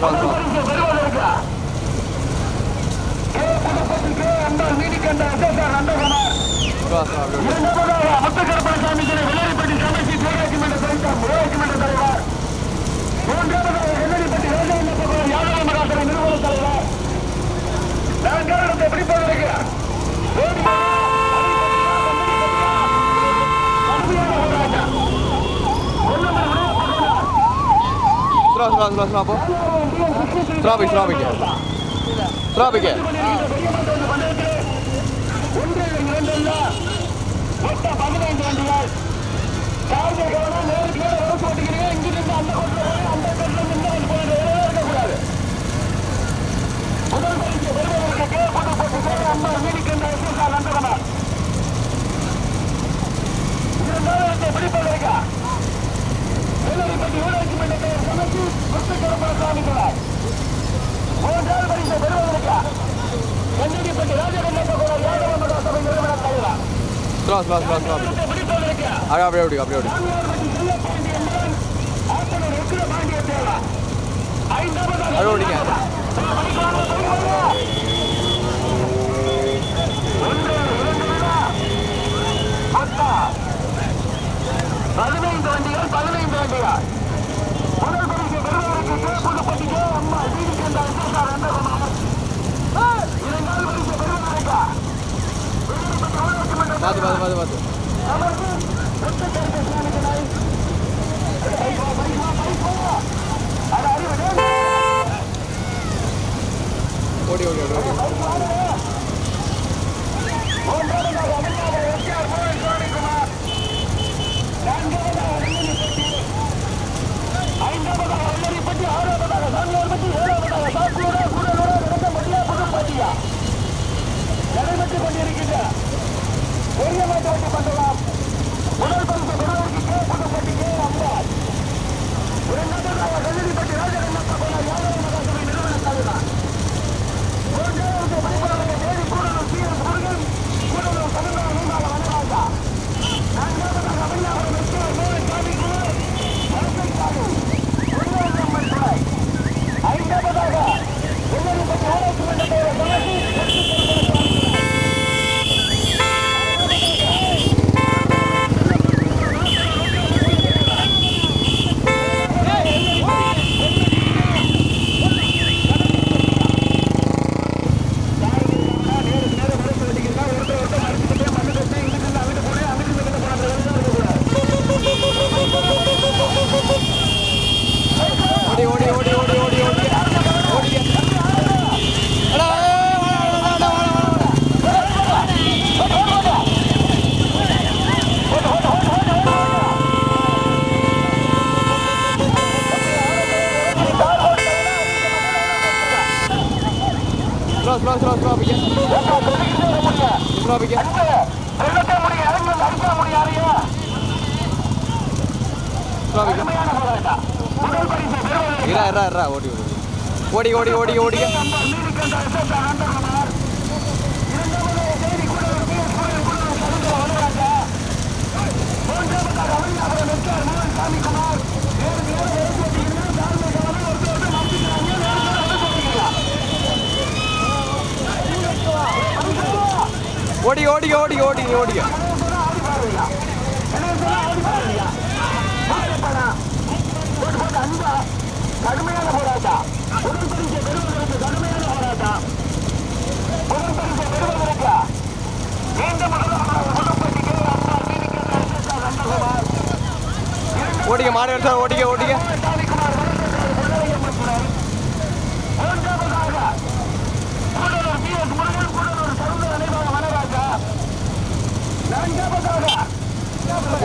போதும் slow, slow, slow, slow, slow. Slow it, slow it. Slow it. எப்படி பண்ணிருக்கா மூன்றாவது பரிசு பெறுவதற்கா கண்ணிப்பட்டி ராஜகண்ணப்ப கோவில் யாதவ சபை நிறுவன தலைவர் கிராஸ் கிராஸ் கிராஸ் கிராஸ் அப்படியே அப்படியே அப்படியே அப்படியே அப்படியே ஓடிங்க ஓடி ஓடி ஓடி ஓடி. ஓடி ஓடி ஓடி ஓடி ஓடி. கடுமையான போராட்டம். ஓட்டிக்க மாடு எடுத்தா ஓட்டிக்க ஓட்டிக்க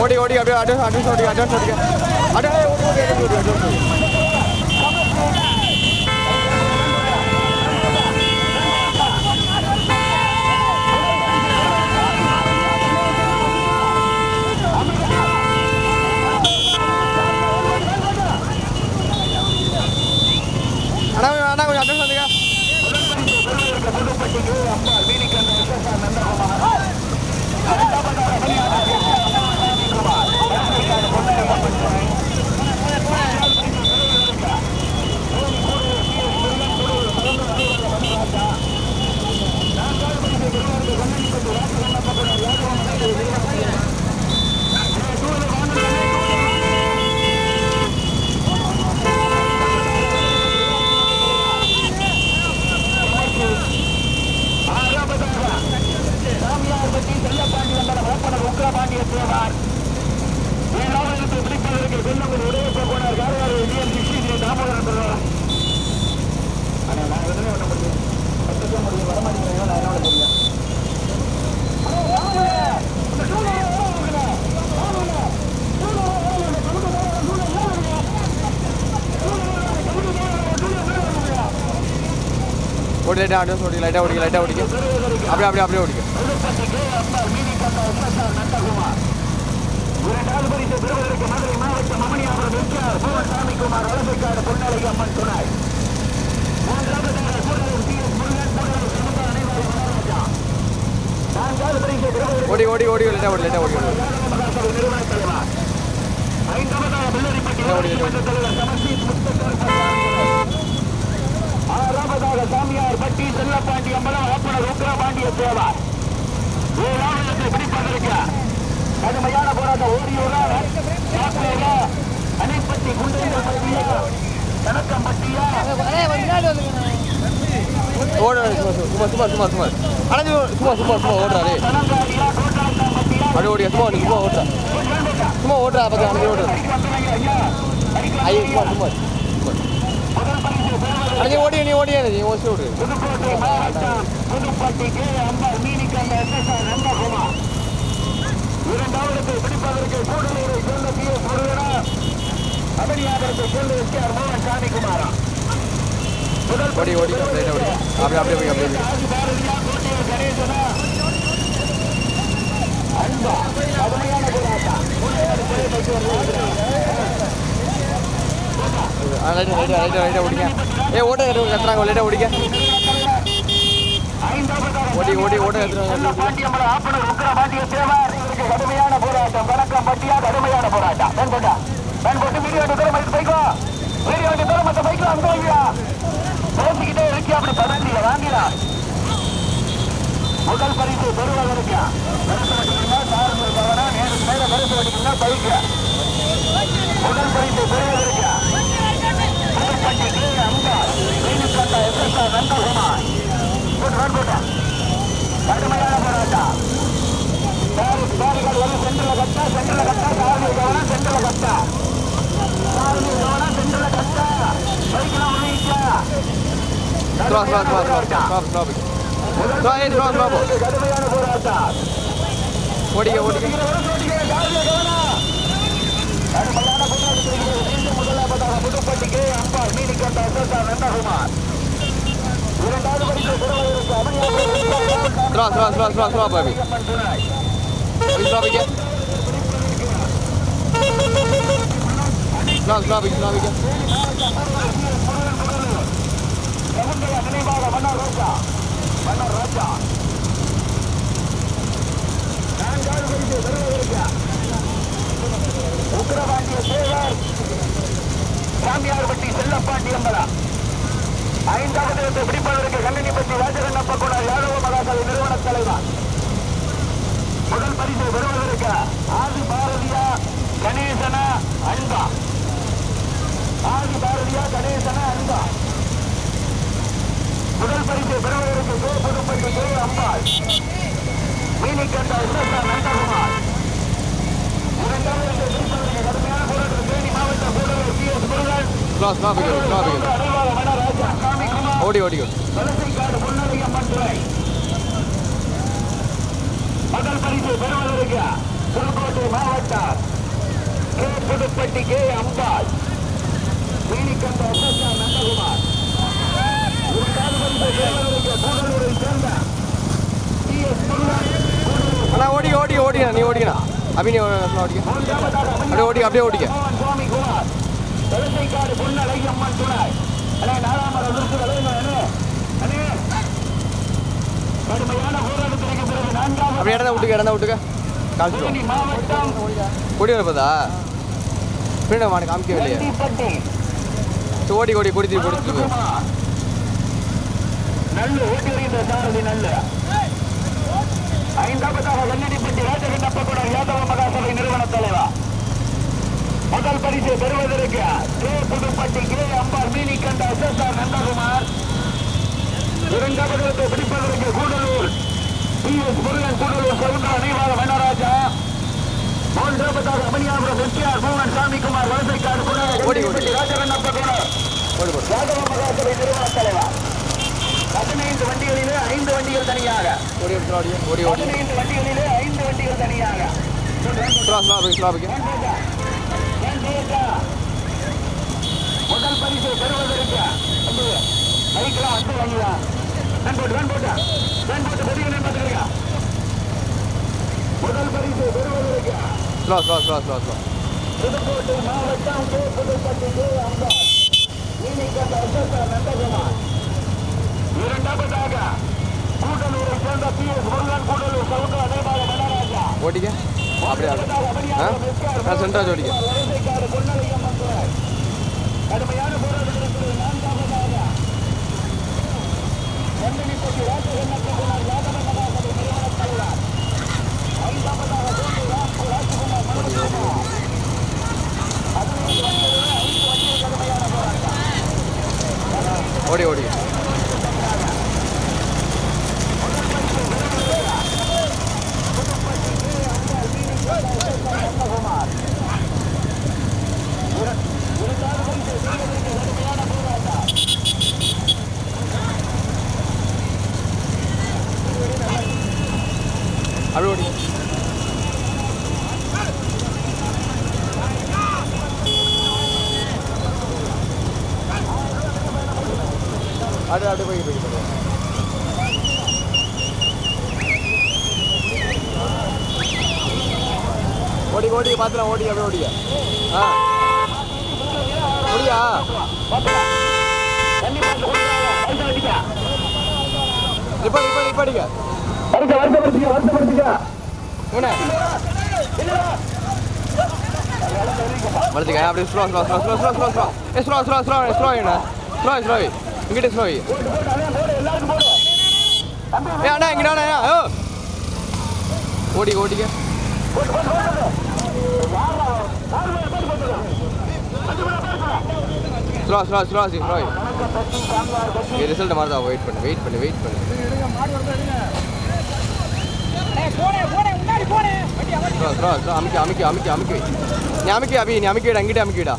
ஓடி ஓடி அப்படியே அட்வான்ஸ் அட்வான்ஸ் ஓடி அட்வான்ஸ் ஓடிக்க. அட்வான்ஸ் ஓடி ஓடி அட்வான்ஸ் ஓடி ஓடி. லைட்டாக டி எஸ் லைட்டாக கூடலூர் லைட்டாக அனைவரும் அப்படியே அப்படியே அப்படியே ஓடிக்கும் ஓடி ஓடி ஓடி லைட்டாக ஓடி லைட்டாக ஓடி ஓடி மகாசபை நிறுவன தலைவர் ஐந்தாவதாக வெள்ளரிப்பட்டி ஊராட்சி மன்ற தலைவர் சமர்ஜித் முத்தக்கர் ஆறாவதாக சாமியார் பட்டி செல்லப்பாண்டி அம்பலம் ஆப்பனர் உக்கிரபாண்டிய தேவார் ஏழாவது பிடிப்பதற்கு கடுமையான போராட்டம். ஓடியூரா அணைப்பட்டி குண்டேந்தர் பட்டியா கணக்கம்பட்டியா ஓட சும்மா சும்மா சும்மா சும்மா அடைஞ்சு சும்மா சும்மா சும்மா ஓடுறாரு சும்மா ஓடுறா. சும்மா ஓடுறா பக்கம் ஓடுற ஐயோ சும்மா சும்மா. அடைஞ்சு ஓடிய நீ ஓடிய நீ ஓசி விடு புதுக்கோட்டை மாவட்டம் புதுப்பட்டி அம்பாள் மீனிக்கந்த எஸ்எஸ்ஆர் நந்தகுமார் இரண்டாவதுக்கு பிடிப்பதற்கு கூடலூரை சேர்ந்த பி எஸ் முருகனா அபனியாபுரத்தை சேர்ந்த எஸ் ஆர் மோகன் சாமிக்குமாரா ஓடி ஓடி அப்படியே ஓடி. அப்படியே அப்படியே போய் அப்படியே கணேசனா அன்பா கடுமையான போராட்டம் லைட்டாக லைட்டாக லைட்டாக லைட்டாக ஓடிக்க ஏ ஓட்ட கட்டுறாங்க லைட்டாக ஓடி ஓடி ஓட்ட பாண்டிய கடுமையான போராட்டம் வணக்கம் பட்டியா கடுமையான போராட்டம் பெண் பெண் போட்டு வீடியோ எடுத்து தூரம் எடுத்து பைக்கோ வீடியோ தூரம் பேசிக்கிட்டே இருக்கி அப்படி பதந்திய வாங்கினா முதல் பரிசு பெறுவதற்கு பரிசு வட்டிக்கா சாரங்கள் பவனா நேருக்கு மேல பரிசு பைக்கு முதல் பரிசு பெறுவதற்கு புதுப்பட்டி கே அம்பா வேணுக்கண்டா எஸ்எஸ்ஆர் நந்தகுமார் போட்டு ரன் போட்டா கடுமையான போராட்டம் சென்ட்ரல கட்டா சென்ட்ரல கட்டா கவனம் சென்ட்ரல கட்டா கவனம் சென்ட்ரல கட்டா கடுமையான போராட்டத்தில் மீண்டும் முதலாவதாக புதுப்பட்டிக்கு Ambal Nandakumar Throw, throw, throw, throw, throw, baby. Slow slow slow Bobby throw, throw slow பிக்க ஸ்லோ சாமியார்பட்டி செல்லப்பாண்டி அம்பலா ஐந்தாவது இடத்தை பிடிப்பதற்கு கண்ணனிப்பட்டி ராஜகண்ணப்ப கூட யாதவ மகாசபை நிறுவன தலைவர். முதல் பரிசை பெறுவதற்கு ஆதி பாரதியா கணேசனா அன்பா. ஆதி பாரதியா கணேசனா அன்பா. முதல் பரிசை பெறுவதற்கு கோ. புதுப்பட்டி கே. அம்பாள். மீனிக்கண்டா எஸ்எஸ்ஆர் நந்தகுமார் இரண்டாவது கடுமையான போராட்டம் தேனி மாவட்டம் கூடலூர் பி எஸ். முருகன். ஓடி ஸ்லோ ஓடி. முதல் பரிசு பெறுவதற்கு புதுக்கோட்டை மாவட்டம் கே புதுப்பட்டி கே அம்பாள் மீனிக்கண்ட எஸ்எஸ்ஆர் நந்தகுமார் இரண்டாவது பரிசு பெறுவதற்கு கூடலூரை சேர்ந்த டி எஸ் அண்ணா ஓடி ஓடி ஓடிக்கண்ணா நீ ஓடிக்கண்ணா அபினி ஓடிக்க. அப்படியே ஓடி அப்படியே ஓடிக்க. சுவாமி குமார். அம்மன் துணை அண்ணே நாலாமரம் நிறுத்து விளையுங்க அண்ணே அண்ணே கடுமையான அப்படி பிறகு இடத்த விட்டுக்க இடத்த விட்டுக்க. காமிச்சிட்டு கொடி வரப்பதா? பின்னாடி மாடு காமிக்கவே ஓடி ஓடி கொடி தூக்கி ஐந்தாவதாக வெள்ளடிப்பட்டி கூட யாதவ மகாசபை நிறுவன தலைவர் முதல் பரிசு பெறுவதற்கு கே புதுப்பட்டி கே அம்பாள் மீனிக்கண்ட ஆர் நந்தகுமார். இரண்டாவது பிடிப்பதற்கு கூடலூர். முருகன் கூடலூர் சவுண்டா நெய்வாத வனராஜா மூன்றாவதாக அமனியாபுரம் எஸ்கேஆர் மோகன் சாமிக்குமார் வலசைக்காடு மகாசபை நிறுவன தலைவர். பதினைந்து வண்டிகளிலே ஐந்து வண்டிகள் தனியாக. பதினைந்து வண்டிகளிலே ஐந்து வண்டிகள் தனியாக. முதல் பரிசு பெறுவதற்கு. வந்து வாங்கிடா ரன் போட்டு ரன் போட்டு ரன் போட்டு பெரிய பார்த்துருக்கா முதல் பரிசு பெறுவதற்கு. Slow slow slow slow slow Pudukkottai மாவட்டம் கே புதுப்பட்டி கே அம்பாள். நீலிகண்ட அசோகா நந்தகுமார். இரண்டாவதாக கூட்டலூரை சேர்ந்த பி எஸ் முருகன் கூட்டலூர் சவுக்கு அதேபாக நடராஜா. ஓடிக்க அப்படியே? அப்படியே ஆ? ஆ சென்ட்ராஜ் ஓடிக்க வலசைக்காடு பொன்னலிங்கம் வந்தவர் கடுமையான போராட்டத்திற்கு நான்காவதாக கண்டனிப்பட்டி ராஜகண்ணப்பகுமார் யாதவ மகாசபை நிறுவன தலைவர் ஐந்தாவதாக கோட்டை ராஜ் ராஜ்குமார் மனோஜ்குமார் பதினைந்து வண்டிகளில் ஐந்து வண்டிகள் கடுமையான போராட்டம் ஓடி ஓடி அப்படி ஓடி அப்படி அப்படி போய் போய் போய் ஓடி ஓடி பார்த்துலாம் ஓடி அப்படியே ஓடியா ஆ ஓடியா தண்ணி பார்த்து கொடுக்குறாங்க பைசா வட்டிக்கா அடிக்க வருஷம் வருஷப்படுத்திக்க வருஷப்படுத்திக்க வளர்த்துக்க அப்படியே slow slow slow slow slow slow slow ஏ ஸ்லோ ஸ்லோ ஸ்லோ ஸ்லோ என்ன ஸ்லோ ஸ்லோ இங்கிட்ட ஸ்லோ ஏ அண்ணா இங்கிட்ட அண்ணா ஓ ஓடி ஸ்லோ ஸ்லோ ஸ்லோ ஸ்லோ ये रिज़ल्ट हमारा वेट पन वेट पन वेट पन ट्रो ट्रो ट्रो आम के आम के आम के आम के नाम के अभी नाम के अंगिटे आम केडा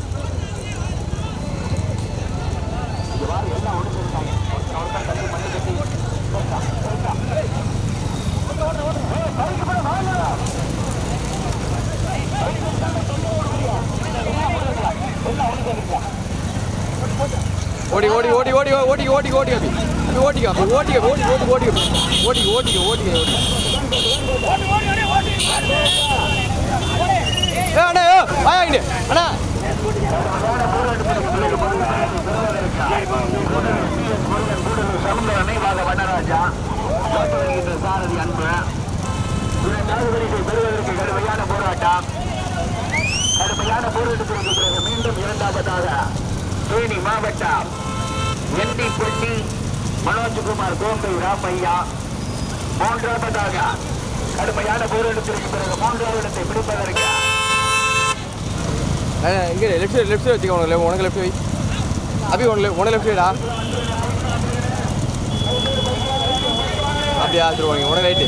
ஓடி ஓடி ஓடி ஓடி ஓடி ஓடி ஓடி அபி அபி ஓடிக்க அபி ஓடிக்க ஓடி ஓடி ஓடி ஓடி ஓடிக்க ஓடிக்க ஓடி அண்ணா ஏ வாயா இங்க அண்ணா சமுத்திர சாரதி அன்பு பெறுவதற்கு கடுமையான போராட்டம் கடுமையான போராட்டத்திற்கு பிறகு மீண்டும் இரண்டாவதாக தேனி மாவட்டம் எண்டிப்பட்டி மனோஜ்குமார் கோம்பை ராமையா. மூன்றாவதாக கடுமையான போராட்டத்திற்கு பிறகு மூன்றாவது இடத்தை பிடிப்பதற்கு. அண்ணா, லெஃப்ட் சைடு லெஃப்ட் சைடு வச்சுக்க உனக்கு உனக்கு லெஃப்ட் வை அபி உனக்கு உனக்கு லெஃப்ட் சைடா அப்படியா சரி உனக்கு உனக்கு ரைட்டு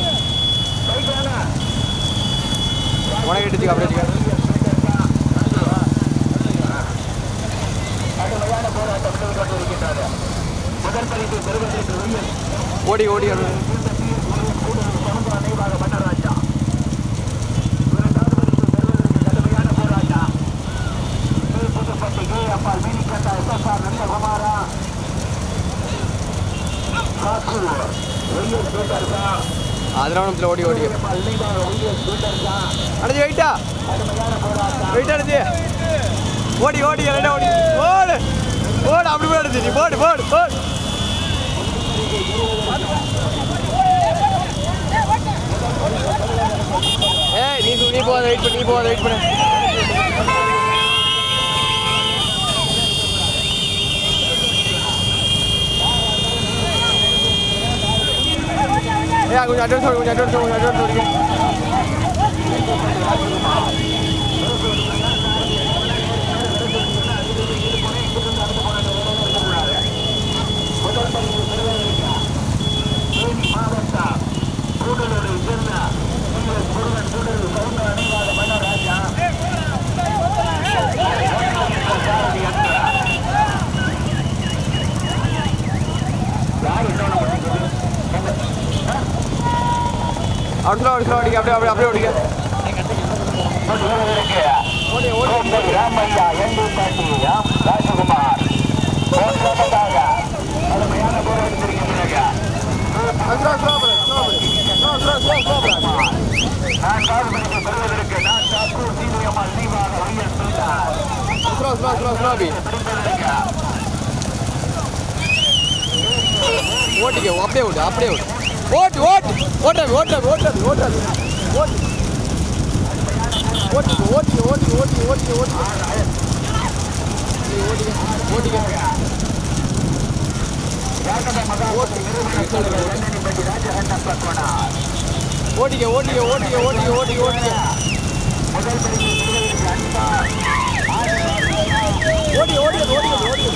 உனக்கு ரைட்டு அப்படியே கடுமையான போராட்டம் முதல் பரிசு பெறுவதற்கு உரிய ஓடி ஓடி அப்படியே. நினைவாக வண்ணராஜா இரண்டாவது பரிசு பெறுவதற்கு கடுமையான போராட்டம் புதுப்பட்டி கே அப்பால் மீனிக்கட்டா எஸ் எஸ் ஆர் நந்தகுமாரா காக்கூர் ஓடி ஓடி. அப்பால் வெயிட்டா. வெயிட்டா கடுமையான ஓடி ஓடி ஓடி. ஓடு. ஓடு அப்படி போய் அடிச்சு நீ போடு போடு போடு ஏய் நீ நீ போகாத வெயிட் பண்ணு நீ போகாத வெயிட் பண்ணு ஏய் கொஞ்சம் அட்வான்ஸ் கொஞ்சம் அட்வான்ஸ் கொஞ்சம் அட்வான்ஸ் கூட்டலோட உயர்ந்த முருகன் கூட்டல் சவுந்த அணிவாத மன்னர் ராஜா அடுத்த அடுத்த ஓடிக்க அப்படியே அப்படியே அப்படியே ஓடிக்க. ஓடி ஓடி Rajakumar எடுத்திருக்கின்றன slow slow slow slow slow slow slow நான் கால்படிக்கு பெறுவதற்கு நான் தாக்கூர் சீனியம்மாள் தீபாக உயர் செய்தார் ஸ்லோ ஸ்லோ ஸ்லோ ஸ்லோ அபி ஓட்டிக்க அப்படியே ஓட்டு அப்படியே ஓட்டு. ஓட்டு ஓட்டு ஓட்டாது ஓட்டாது ஓட்டாது ஓட்டாது. ஓட்டு ஓட்டு ஓட்டு ஓட்டு ஓட்டு ஓட்டு ஓட்டு. ஓட்டிக்க ஓட்டிக்க ஓட்டிக்க ஓட்டிக்க ஓட்டிக்க ஓட்டிக்க ஓட்டிக்க ஓட்டிக்க ஓடி ஓடி ஓடி ஓடி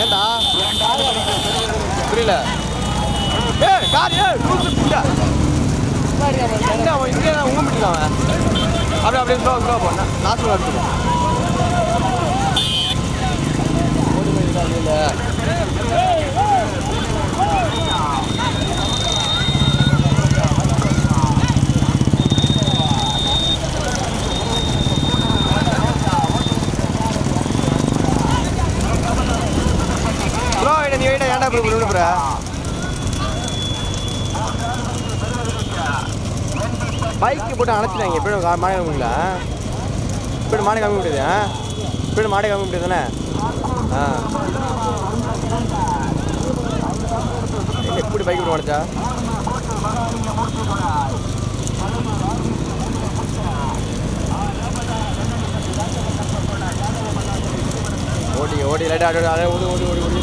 ஏண்டா புரியல ஏ கார் ஏ ரூல்ஸ் புரியல என்ன அவன் இங்கே உங்க முடியல அவன் அப்படியே அப்படியே ஸ்லோ ஸ்லோ போன லாஸ்ட் எடுத்துக்கோ ஓடி போயிருக்காங்க இல்லை ப்ரோ என்ன நீ வேணா ஏன்டா இப்படி பைக்கு போட்டு அணைச்சிட்டாங்க. எப்படி மாடை காமி முடியல இப்படி மாடை காமி முடியுது ஆ? இப்படி மாடை காமி முடியுது தானே? ஆ. எப்படி இப்படி பைக் போட்டு அணைச்சா? ஓடி ஓடி லைட்டாக ஓடி ஓடி ஓடி ஓடி.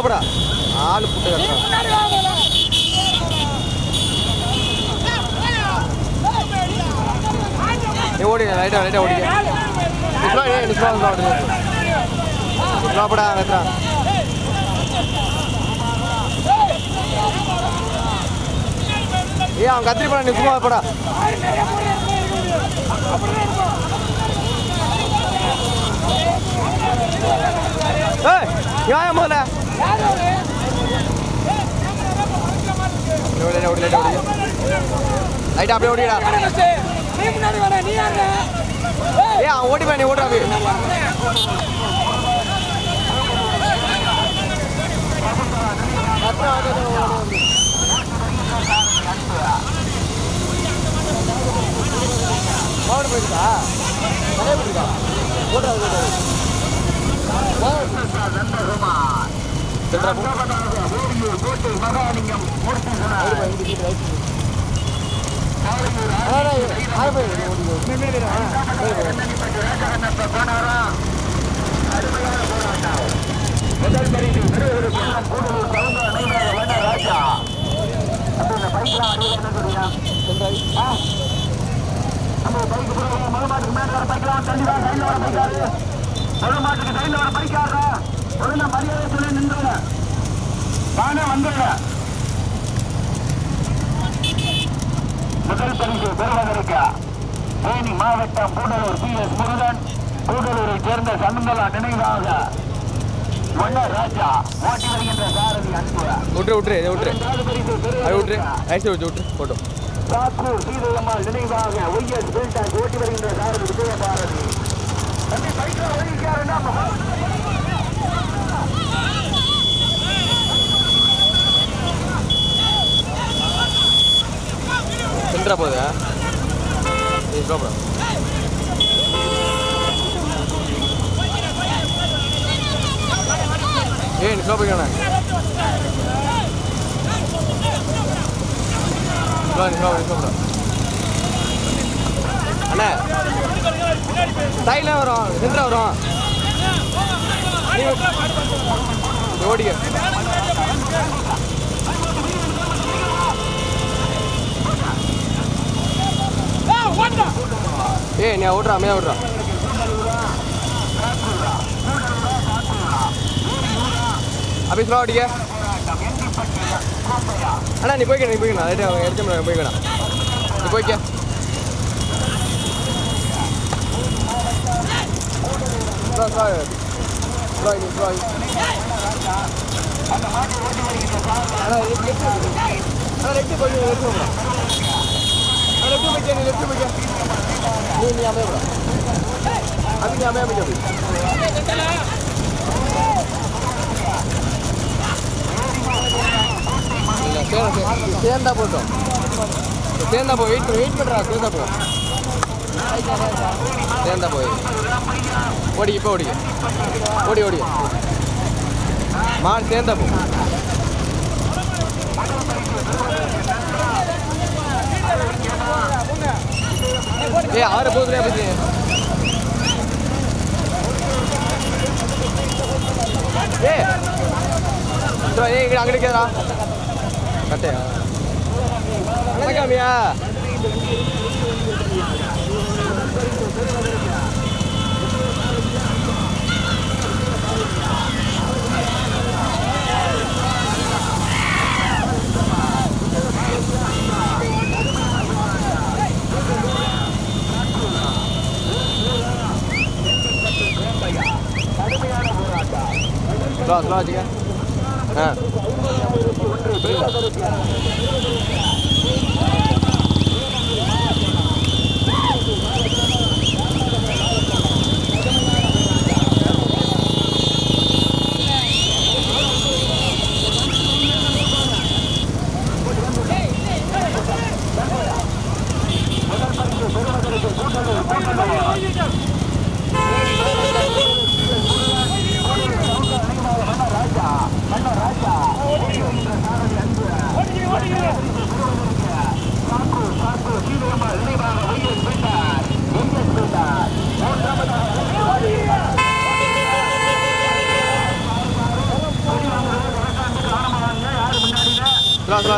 లోపల ఆలు పుట్టగల ఓడి రైట్ రైట్ ఓడి లోపల వెతరా ஏ அவன் கத்திரி படம் நீ சும்மா படா ஏய் ஏன் முதல்ல. லைட்டா அப்படியே ஓடிடா நீ முன்னாடி வரேன் நீ யாரு ஏ ஓடி பண்ணி ஓடுறாங்க பரிசு பெறுவதற்கு தேனி மாவட்டம் கூடலூர் பி. எஸ். முருகன். கூடலூரை சேர்ந்த சமந்தலா நினைவாக. ராஜா ஓட்டி வருகின்ற சாரதி அன்பு. விட்டுரு விட்டுரு இதை விட்டுரு. அது விட்டுரு. ஐஸ் விட்டு விட்டுரு. போட்டோம் சாக்கூர் சீதையம்மாள் நினைவாக ஒய்எஸ் பில்டாக் ஓட்டி வருகின்ற சாரதி விஜயபாரதி. தம்பி பைக்கில் ஒழிக்காருன்னா சென்ட்ரா போகுது. ப்ராப்ளம் ஏய் நீ ஸ்லோ நீ ஸ்லோ ஸ்லோ அண்ணா சைடில் வரும் சென்ட்ரா வரும். ஓடிக்க. ஏய் நீ ஓடுறா அமையா ஓடுறா. அப்படி ஸ்லோ அடிக்க. அண்ணா நீ போய்க்க நீ போய்க்கணும் ரைட்டு அவங்க எடுத்து முடியாது போய்க்கணும் நீ போய்க்க. அண்ணா ரெண்டு கொஞ்சம் நீ லெஃப்ட் போய் லெஃப்ட் லெஃப்ட் போய்க்க நீ நீ நீ நீ சேர்ந்தா போட்டோம் சேர்ந்தா போ வெயிட் வெயிட் பண்ணுறா சேர்ந்தா போ சேர்ந்தா போய் ஓடி இப்போ ஓடி ஓடி ஓடி மான் சேர்ந்தா போ ஏ ஆறு போகுதுல பத்தி ஏ ஏய் இங்கே அங்கே நிற்கிறா கட்டையா? வணக்கம்யா. ஸ்லோ ஸ்லோ வச்சுக்க ஆ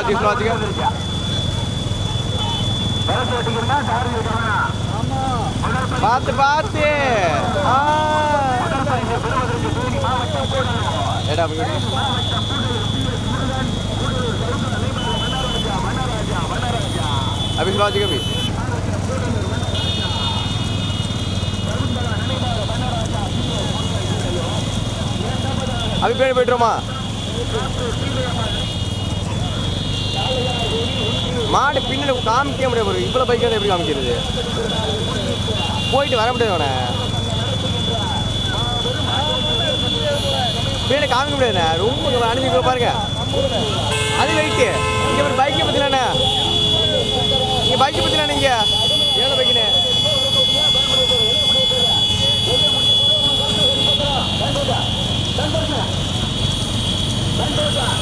ஸ்லோ ஸ்லோ வச்சுக்க பார்த்து. பார்த்து ஏடா அபி ஸ்லோ வச்சுக்க மாடு பின்னாடி காமிக்க முடியாது பாரு இவ்வளோ பைக் வந்து எப்படி காமிக்கிறது? போயிட்டு வர முடியாது அவனை. பின்னாடி காமிக்க முடியாதுண்ணே ரொம்ப அணிஞ்சு பாருங்க. அது வெயிட்டு இங்கே ஒரு பைக்கை பற்றினாண்ணே இங்கே பைக்கை பற்றினா நீங்கள் ஏழை பைக்குண்ணே சந்தோஷம் சந்தோஷம்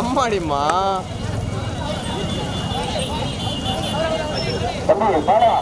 அம்மாடிம்மா. தம்பி பாலா